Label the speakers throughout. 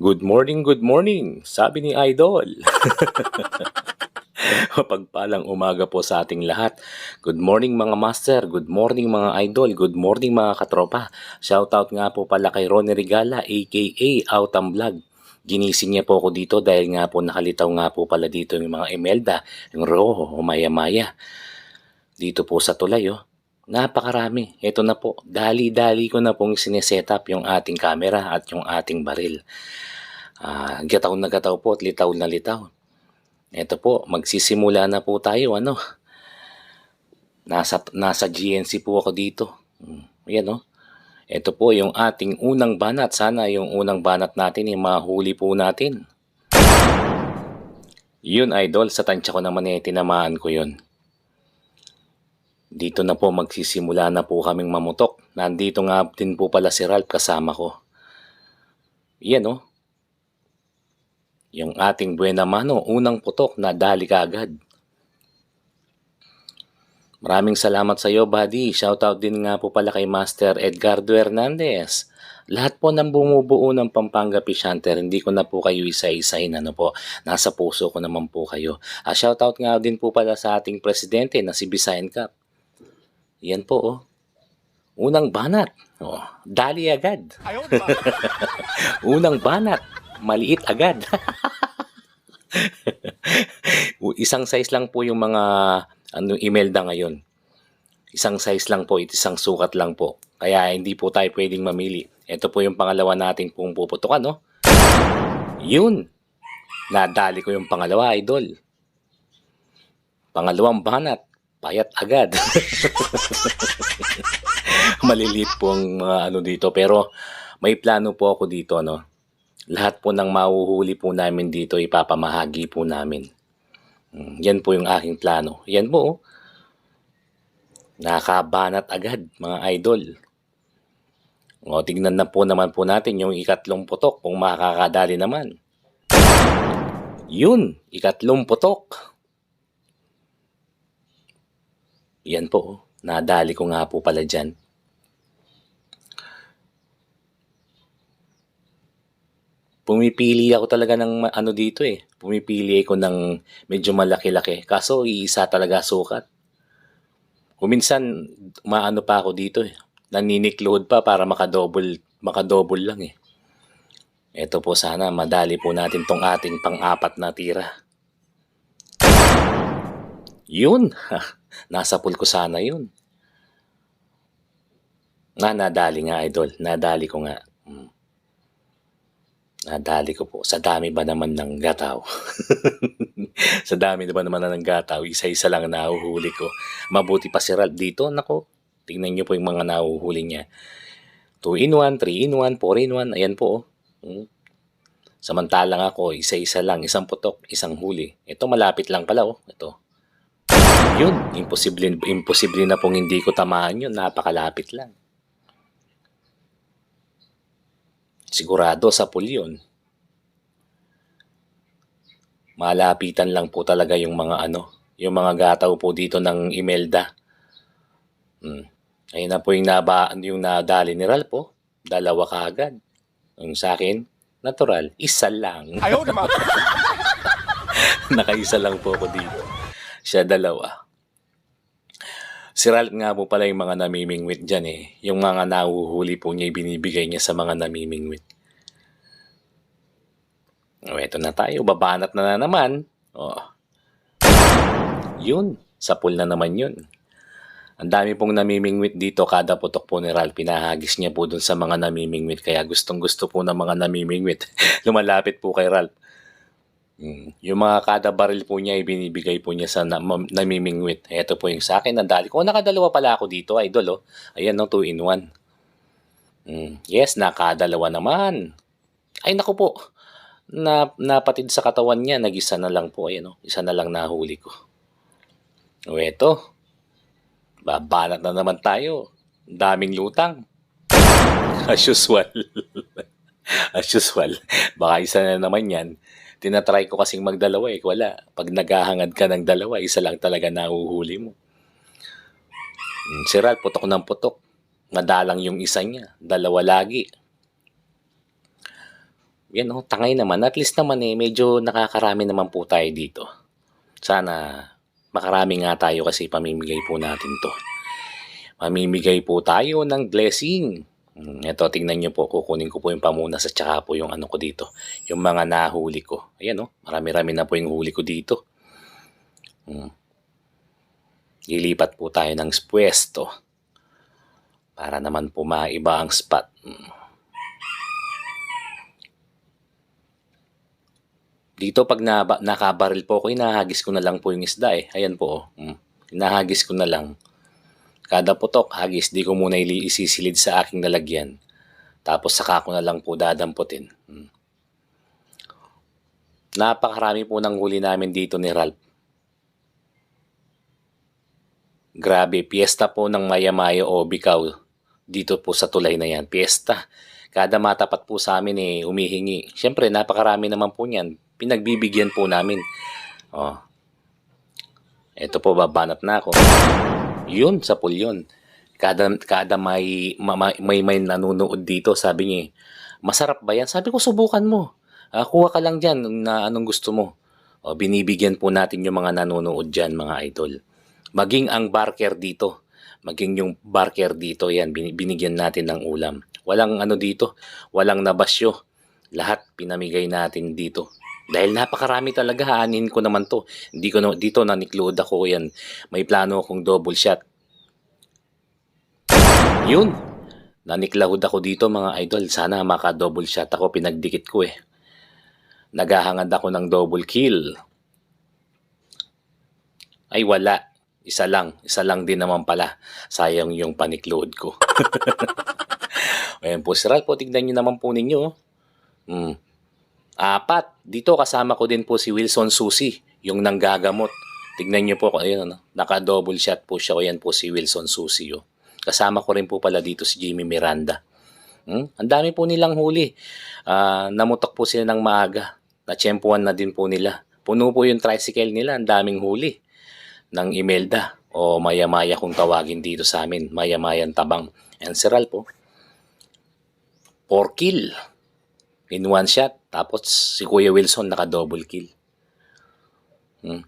Speaker 1: Good morning, good morning, sabi ni Idol. Mapagpalang umaga po sa ating lahat. Good morning mga master, good morning mga idol, good morning mga katropa. Shoutout nga po pala kay Ronnie Regala aka Autumn Vlog. Ginising niya po ako dito dahil nga po nakalitaw nga po pala dito yung mga Emelda, yung Rojo o Maya Maya. Dito po sa tulay oh. Napakarami. Ito na po. Dali-dali ko na pong sineset up yung ating camera at yung ating baril. Ah, gataw na gataw po at litaw na litaw. Ito po, magsisimula na po tayo, ano. Nasa, nasa GNC po ako dito. Hmm, Ayan, oh. Ito po yung ating unang banat. Sana yung unang banat natin, yung mahuli po natin. Yun, idol. Sa tansya ko naman eh, tinamaan ko yun. Dito na po magsisimula na po kaming mamutok. Nandito nga din po pala si Ralph kasama ko. Yan, oh. Yung ating buena mano, unang putok na dali ka agad. Maraming salamat sa iyo, buddy. Shoutout din nga po pala kay Master Edgardo Hernandez. Lahat po ng bumubuo ng Pampanga Fish Hunter, hindi ko na po kayo isa-isahin. Ano po, nasa puso ko naman po kayo. Ah, shoutout nga din po pala sa ating presidente na si Bisayan Cup. Yan po, oh. Unang banat. Oh, dali agad. Unang banat. Maliit agad. isang size lang po yung mga ano, Imelda ngayon. Isang size lang po, it isang sukat lang po. Kaya hindi po tayo pwedeng mamili. Ito po yung pangalawa nating pong puputukan, no? Yun! Nadali ko yung pangalawa, idol. Pangalawang banat, payat agad. Maliliit po ang mga ano dito. Pero may plano po ako dito, no? Lahat po ng mahuhuli po namin dito, ipapamahagi po namin. Mm, Yan po yung aking plano. Yan po, oh. Nakabanat agad, mga idol. O, tignan na po naman po natin yung ikatlong putok kung makakadali naman. Yun, ikatlong putok. Yan po, oh. nadali ko nga po pala dyan. Pumipili ako talaga ng ano dito eh. Pumipili ako ng medyo malaki-laki. Kaso iisa talaga sukat. Kuminsan, maano pa ako dito eh. Naninikload pa para makadouble, makadouble lang eh. Ito po sana, madali po natin tong ating pang-apat na tira. Yun! Nasa pool ko sana yun. Na, nadali nga idol. Nadali ko nga. Mm. Nadali ko po. Sa dami ba naman ng gataw? sa dami ba naman ng gataw? Isa-isa lang ang nahuhuli ko. Mabuti pa si Ralph dito. Nako, tingnan niyo po yung mga nahuhuli niya. 2 in 1, 3 in 1, 4 in 1. Ayan po. oh. Mm. Samantalang ako, isa-isa lang, isang putok, isang huli. Ito malapit lang pala oh. Ito. Yun, imposible, imposible na pong hindi ko tamaan yun. Napakalapit lang. Sigurado sa pool yun. Malapitan lang po talaga yung mga ano, yung mga gataw po dito ng Imelda. Hmm. Ayun na po yung, naba, yung nadali ni Ralph po. Dalawa kaagad. Yung sa akin, natural, isa lang.
Speaker 2: Ayaw naman.
Speaker 1: Nakaisa lang po ako dito. Siya dalawa. Si nga po pala yung mga namimingwit dyan eh. Yung mga nahuhuli po niya, binibigay niya sa mga namimingwit. O, eto na tayo. Babanat na na naman. O. Yun. Sa pool na naman yun. Ang dami pong namimingwit dito. Kada putok po ni Ralph, pinahagis niya po dun sa mga namimingwit. Kaya gustong gusto po ng mga namimingwit. Lumalapit po kay Ralph. Mm. Yung mga kada baril po niya, ibinibigay po niya sa na- namimingwit. Ito po yung sa akin, nadali ko. Oh, nakadalawa pala ako dito, idol. Oh. Ayan, no, 2 in 1. Mm. Yes, nakadalawa naman. Ay, naku po. Na, napatid sa katawan niya, nag-isa na lang po. Ayan, oh. Isa na lang nahuli ko. O, eto. Babanat na naman tayo. Daming lutang. As usual. As usual. Baka isa na naman yan. Tinatry ko kasing magdalawa eh. Wala. Pag naghahangad ka ng dalawa, isa lang talaga nahuhuli mo. Mm, Si Ralph, putok ng putok. Madalang yung isa niya. Dalawa lagi. yan oh, tangay naman. At least naman eh, medyo nakakarami naman po tayo dito. Sana makarami nga tayo kasi pamimigay po natin to. Mamimigay po tayo ng blessing. Ito, tingnan nyo po, kukunin ko po yung pamunas at saka po yung ano ko dito. Yung mga nahuli ko. Ayan oh, marami-rami na po yung huli ko dito. Hmm. Lilipat po tayo ng pwesto para naman po maiba ang spot. Hmm. Dito pag na, nakabaril po ako, hinahagis ko na lang po yung isda eh. Ayan po. oh. Hmm. Hinahagis ko na lang. Kada putok, hagis, di ko muna ili- isisilid sa aking lalagyan. Tapos saka ko na lang po dadamputin. Hmm. Napakarami po ng huli namin dito ni Ralph. Grabe, piyesta po ng Maya-Maya o Bikaw dito po sa tulay na yan. Piyesta. Kada matapat po sa amin eh, umihingi. Siyempre, napakarami naman po niyan. Pinagbibigyan po namin. Oh. Ito po, babanat na ako. Yun, sa pool yun. Kada, kada may, ma- may, may nanonood dito, sabi niya, masarap ba yan? Sabi ko, subukan mo. Ah, kuha ka lang dyan na anong gusto mo. O, binibigyan po natin yung mga nanonood dyan, mga idol. Maging ang barker dito. Maging yung barker dito, yan, bin- binigyan natin ng ulam. Walang ano dito, walang nabasyo. Lahat pinamigay natin dito. Dahil napakarami talaga, haanin ko naman to. Hindi ko na, dito nanikload ako yan. May plano akong double shot. Yun. Naniklahod ako dito mga idol. Sana maka double shot ako. Pinagdikit ko eh. Naghahangad ako ng double kill. Ay wala. Isa lang. Isa lang din naman pala. Sayang yung panikload ko. Ayan po, Siral po. Tignan nyo naman po ninyo. oh. Hmm. Apat. Dito kasama ko din po si Wilson Susi, yung nanggagamot. Tignan niyo po, ayun, ano, naka-double shot po siya. O po si Wilson Susi. Oh. Kasama ko rin po pala dito si Jimmy Miranda. Hmm? Ang dami po nilang huli. Ah, namutok po sila ng maaga. Natsyempuan na din po nila. Puno po yung tricycle nila. Ang daming huli ng Imelda o maya-maya kung tawagin dito sa amin. Maya-mayan tabang. And Siral po. 4 kill in one shot. Tapos si Kuya Wilson naka-double kill. Hmm.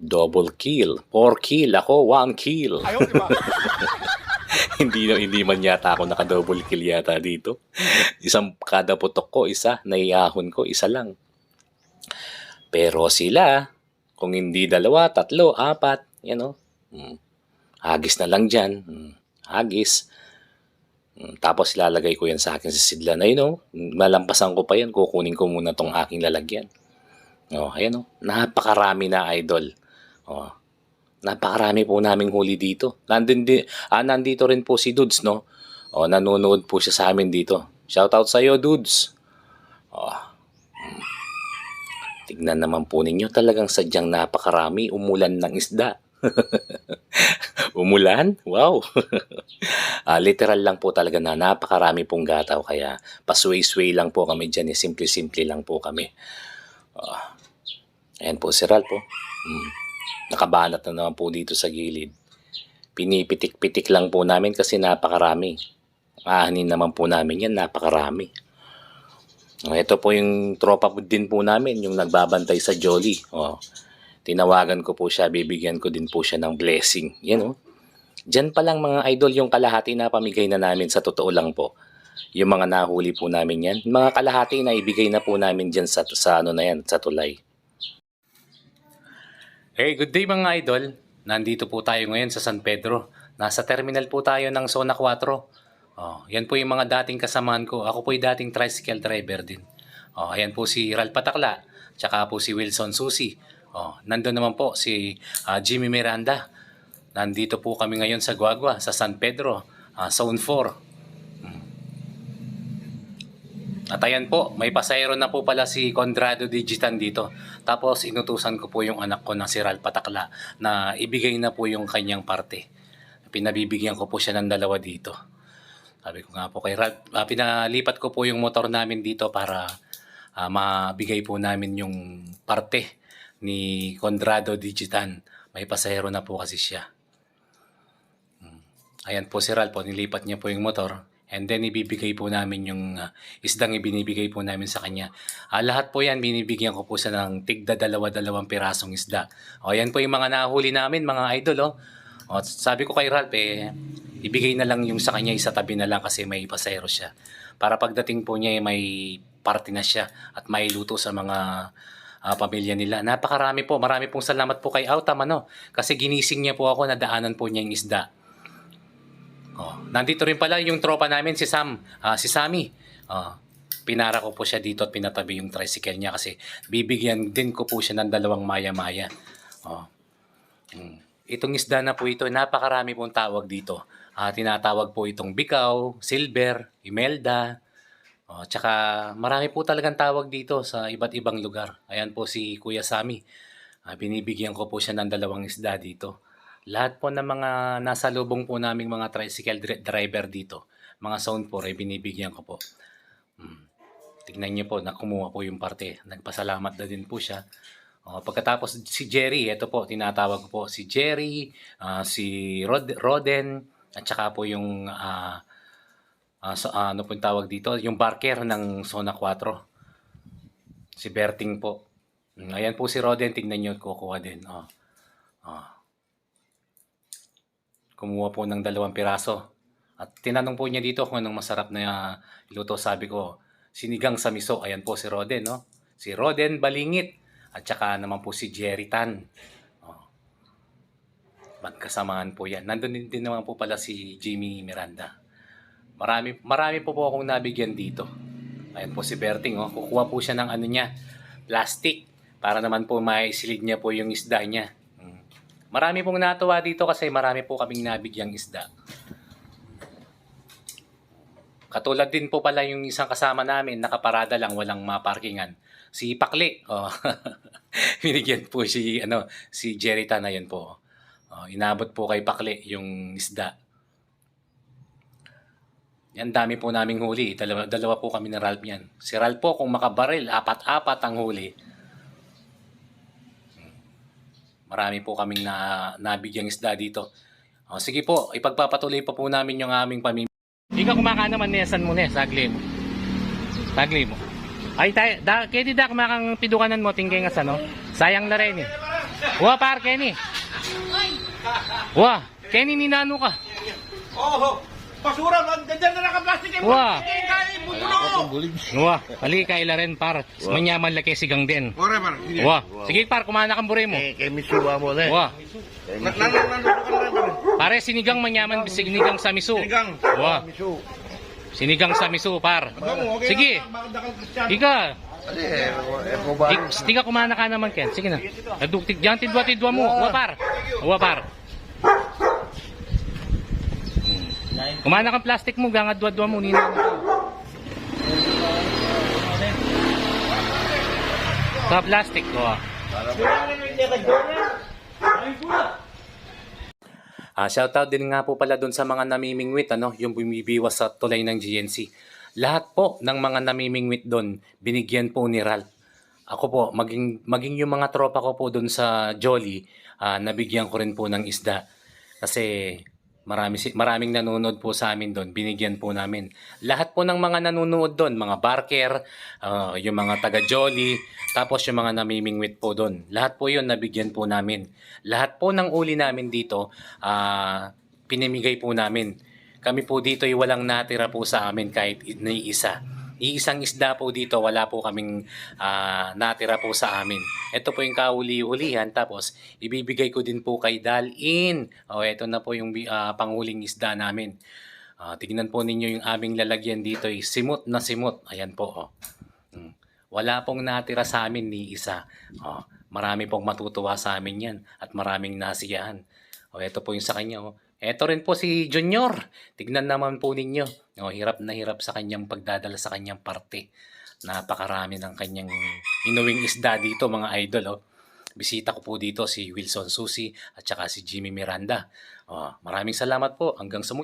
Speaker 1: Double kill. 4 kill. Ako, 1 kill. hindi hindi man yata ako naka-double kill yata dito. Isang kada putok ko, isa. Naiyahon ko, isa lang. Pero sila, kung hindi dalawa, tatlo, apat, yan o. Hmm. Hagis na lang dyan. Hmm. Hagis. Mm, Tapos ilalagay ko yan sa akin sa sidla na yun, oh. Malampasan ko pa yan. Kukunin ko muna tong aking lalagyan. Oh, ayan oh. Napakarami na idol. Oh. Napakarami po naming huli dito. Nandun di, ah, nandito rin po si Dudes, no? Oh, nanonood po siya sa amin dito. Shoutout sa iyo, Dudes. Oh. Mm. Tignan naman po ninyo, talagang sadyang napakarami. Umulan ng isda. Umulan? Wow! Ah, literal lang po talaga na napakarami pong gataw kaya pasway-sway lang po kami dyan. eh, Simple-simple lang po kami. Ah, ayan po si Ral po. Hmm. Nakabanat na naman po dito sa gilid. Pinipitik-pitik lang po namin kasi napakarami. Ahanin naman po namin yan, napakarami. Oh, ito po yung tropa din po namin, yung nagbabantay sa Jolly. Oh, tinawagan ko po siya, bibigyan ko din po siya ng blessing. Yan oh. Diyan pa lang mga idol yung kalahati na pamigay na namin sa totoo lang po. Yung mga nahuli po namin yan. Mga kalahati na ibigay na po namin dyan sa, sa ano na yan, sa tulay. Hey, good day mga idol. Nandito po tayo ngayon sa San Pedro. Nasa terminal po tayo ng Zona 4. Oh, yan po yung mga dating kasamahan ko. Ako po yung dating tricycle driver din. Oh, ayan po si Ral Patakla, tsaka po si Wilson Susi. Oh, nandun naman po si ah, Jimmy Miranda. Nandito po kami ngayon sa Guagua, sa San Pedro, ah, Zone 4. At ayan po, may pasayro na po pala si Conrado Digitan dito. Tapos inutusan ko po yung anak ko na si Ral Patakla na ibigay na po yung kanyang parte. Pinabibigyan ko po siya ng dalawa dito. Sabi ko nga po kay Ral, ah, pinalipat ko po yung motor namin dito para ah, mabigay po namin yung parte ni Conrado Digitan. May pasahero na po kasi siya. Hmm. Ayan po si Ral po, nilipat niya po yung motor. And then ibibigay po namin yung ah, isdang ibinibigay po namin sa kanya. Ah, lahat po yan, binibigyan ko po siya ng tigda dalawa-dalawang pirasong isda. O yan po yung mga nahuli namin, mga idol. Oh. O, sabi ko kay Ralph, eh, ibigay na lang yung sa kanya, isa tabi na lang kasi may pasero siya. Para pagdating po niya, eh, may party na siya at may luto sa mga ah, pamilya nila. Napakarami po. Marami pong salamat po kay Autam, ano? Kasi ginising niya po ako, nadaanan po niya yung isda. Oh, nandito rin pala yung tropa namin, si Sam, ah, si Sammy. Oh, pinara ko po siya dito at pinatabi yung tricycle niya kasi bibigyan din ko po siya ng dalawang maya-maya. Oh. Mm. Itong isda na po ito, napakarami pong tawag dito. Ah, tinatawag po itong bikaw, silver, imelda, Oh, tsaka marami po talagang tawag dito sa iba't ibang lugar. Ayan po si Kuya Sami. Ah, binibigyan ko po siya ng dalawang isda dito. Lahat po ng mga nasa lubong po naming mga tricycle dri- driver dito, mga sound po, ay binibigyan ko po. Hmm. Tignan niyo po, na kumuha po yung parte. Nagpasalamat na din po siya. Oh, pagkatapos si Jerry, ito po, tinatawag ko po si Jerry, ah, si Rod- Roden, at saka po yung ah, ah, so, ah, ano po yung tawag dito? Yung barker ng Zona 4. Si Berting po. Mm, Ayan po si Roden, tingnan nyo, kukuha din. Oh. Oh. Kumuha po ng dalawang piraso. At tinanong po niya dito kung anong masarap na ah, iluto. Sabi ko, sinigang sa miso. Ayan po si Roden, no? Si Roden Balingit. At saka naman po si Jerry Tan. Oh. Magkasamaan po yan. Nandun din naman po pala si Jimmy Miranda. Marami, marami po po akong nabigyan dito. Ayan po si Berting, oh. kukuha po siya ng ano niya, plastic, para naman po maisilid niya po yung isda niya. Mm. Marami pong natuwa dito kasi marami po kaming nabigyang isda. Katulad din po pala yung isang kasama namin, nakaparada lang, walang maparkingan. Si Pakli, oh. binigyan po si, ano, si Jerry Tan, ayan po. Oh, inabot po kay Pakli yung isda. Yan, dami po naming huli. Dalawa, dalawa po kami ni Ralph yan. Si Ralph po, kung makabaril, apat-apat ang huli. Marami po kaming na, nabigyang isda dito. O, sige po, ipagpapatuloy pa po namin yung aming pamimigay. Hindi ka kumakain naman nesan mo, ne, sagli mo. Sagli mo. Ay, tayo, da, kaya di da kumakang pidukanan mo, tingkay nga sa, no? Sayang na rin, eh. Wa, par, Kenny. Wa, Kenny, ninano ka.
Speaker 2: Oo. Basura, nandiyan na naka-plastic yung
Speaker 1: Wow.
Speaker 2: plastic. Kaya bubulo.
Speaker 1: Wa, ali ka ila rin, par. Manyaman laki sigang din.
Speaker 2: Ore, par.
Speaker 1: Wa, sige par, kumana kang bure mo.
Speaker 3: Eh, kay Misuwa mo na.
Speaker 1: Wa,
Speaker 2: par.
Speaker 1: pare sinigang manyaman, sinigang sa miso.
Speaker 2: Sinigang.
Speaker 1: Wa,
Speaker 3: Misu.
Speaker 1: sinigang sa miso, par.
Speaker 2: Okay
Speaker 1: Sige. Ika,
Speaker 3: Ano eh, eh,
Speaker 1: kumana ka naman, Ken. Sige na. Aduktig, yan tidwa-tidwa mo. Uwa par. Uwa par. Hmm. Kumana kang plastic mo, ganga dwa-dwa mo. Nina mo. Sa plastic ko. Ah, shoutout din nga po pala doon sa mga namimingwit, ano, yung bumibiwas sa tulay ng GNC. Lahat po ng mga namimingwit doon, binigyan po ni Ralph. Ako po, maging, maging yung mga tropa ko po doon sa Jolly, ah, nabigyan ko rin po ng isda. Kasi marami, maraming nanonood po sa amin doon, binigyan po namin. Lahat po ng mga nanonood doon, mga barker, ah, yung mga taga Jolly, tapos yung mga namimingwit po doon. Lahat po yun nabigyan po namin. Lahat po ng uli namin dito, ah, pinimigay po namin. Kami po dito ay walang natira po sa amin kahit ni isa. Iisang isda po dito, wala po kaming ah, natira po sa amin. Ito po yung kauli-ulihan, tapos ibibigay ko din po kay Dalin. O, ito na po yung ah, panghuling isda namin. Ah, tignan po ninyo yung aming lalagyan dito, ay simot na simot. Ayan po, oh. Mm. Wala pong natira sa amin ni isa. Oh, marami pong matutuwa sa amin yan at maraming nasiyahan. O, ito po yung sa kanya. Oh. Ito rin po si Junior. Tignan naman po ninyo. O, hirap na hirap sa kanyang pagdadala sa kanyang parte. Napakarami ng kanyang inuwing isda dito mga idol. Oh. Bisita ko po dito si Wilson Susi at saka si Jimmy Miranda. Oh, maraming salamat po. Hanggang sa.